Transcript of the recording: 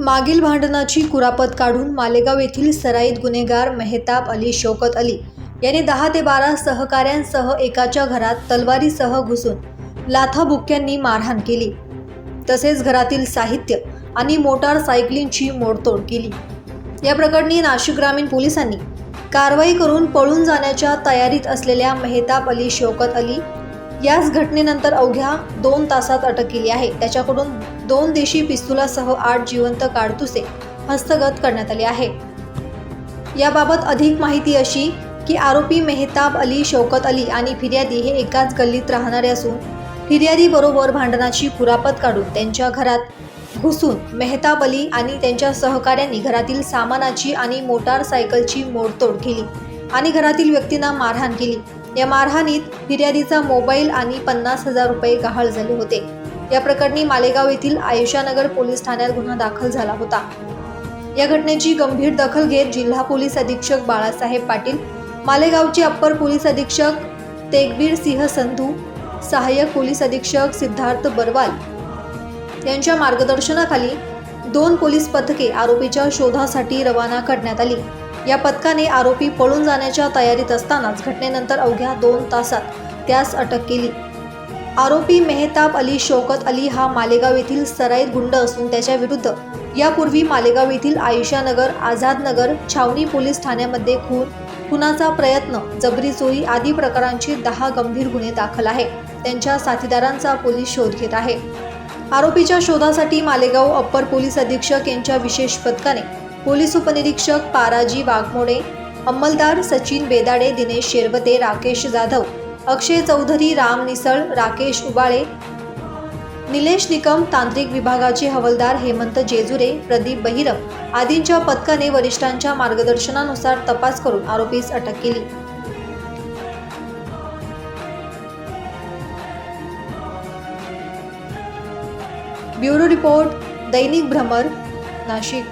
मागील भांडणाची कुरापत काढून मालेगाव येथील सराईत गुन्हेगार मेहताब अली शौकत अली यांनी दहा ते बारा सहकाऱ्यांसह एकाच्या घरात तलवारीसह घुसून लाथाबुक्क्यांनी मारहाण केली. तसेच घरातील साहित्य आणि मोटार सायकलींची मोडतोड केली. या प्रकरणी नाशिक ग्रामीण पोलिसांनी कारवाई करून पळून जाण्याच्या तयारीत असलेल्या मेहताब अली शौकत अली याच घटनेनंतर अवघ्या दोन तासात अटक केली आहे. त्याच्याकडून दोन देशी पिस्तुलासह आठ जिवंत काडतुसे हस्तगत करण्यात आले आहे. याबाबत अधिक माहिती अशी की आरोपी मेहताब अली शौकत अली आणि फिर्यादी हे एकाच गल्लीत राहणारे असून फिर्यादी बरोबर भांडणाची कुरापत काढून त्यांच्या घरात घुसून मेहताब अली आणि त्यांच्या सहकाऱ्यांनी घरातील सामानाची आणि मोटारसायकलची मोडतोड केली आणि घरातील व्यक्तींना मारहाण केली. या मारहाणीत फिर्यादीचा मोबाईल आणि पन्नास हजार रुपये गहाळ झाले होते. या प्रकरणी मालेगाव येथील आयुषानगर पोलीस ठाण्यात गुन्हा दाखल झाला होता. या घटनेची गंभीर दखल घेत जिल्हा पोलीस अधीक्षक बाळासाहेब पाटील मालेगावचे अप्पर पोलीस अधीक्षक तेगबीर सिंह संधू सहाय्यक पोलीस अधीक्षक सिद्धार्थ बरवाल यांच्या मार्गदर्शनाखाली दोन पोलीस पथके आरोपीच्या शोधासाठी रवाना करण्यात आली. या पथकाने आरोपी पळून जाण्याच्या तयारीत असतानाच घटनेनंतर अवघ्या दोन तासात त्यास अटक केली. आरोपी मेहताब अली शौकत अली हा मालेगाव येथील सराईत गुंड असून त्याच्या विरुद्ध यापूर्वी मालेगाव येथील आयुष्यानगर आझादनगर छावणी पोलीस ठाण्यामध्ये खून खुनाचा प्रयत्न जबरी चोरी आदी प्रकारांचे दहा गंभीर गुन्हे दाखल आहे. त्यांच्या साथीदारांचा पोलीस शोध घेत आहे. आरोपीच्या शोधासाठी मालेगाव अप्पर पोलीस अधीक्षक यांच्या विशेष पथकाने पोलीस उपनिरीक्षक पाराजी वाघमोडे अंमलदार सचिन बेदाडे दिनेश शेरवते राकेश जाधव अक्षय चौधरी राम निसळ राकेश उबाळे निलेश निकम तांत्रिक विभागाचे हवलदार हेमंत जेजुरे प्रदीप बहिरम आदींच्या पथकाने वरिष्ठांच्या मार्गदर्शनानुसार तपास करून आरोपीस अटक केली. ब्युरो रिपोर्ट दैनिक भ्रमर नाशिक.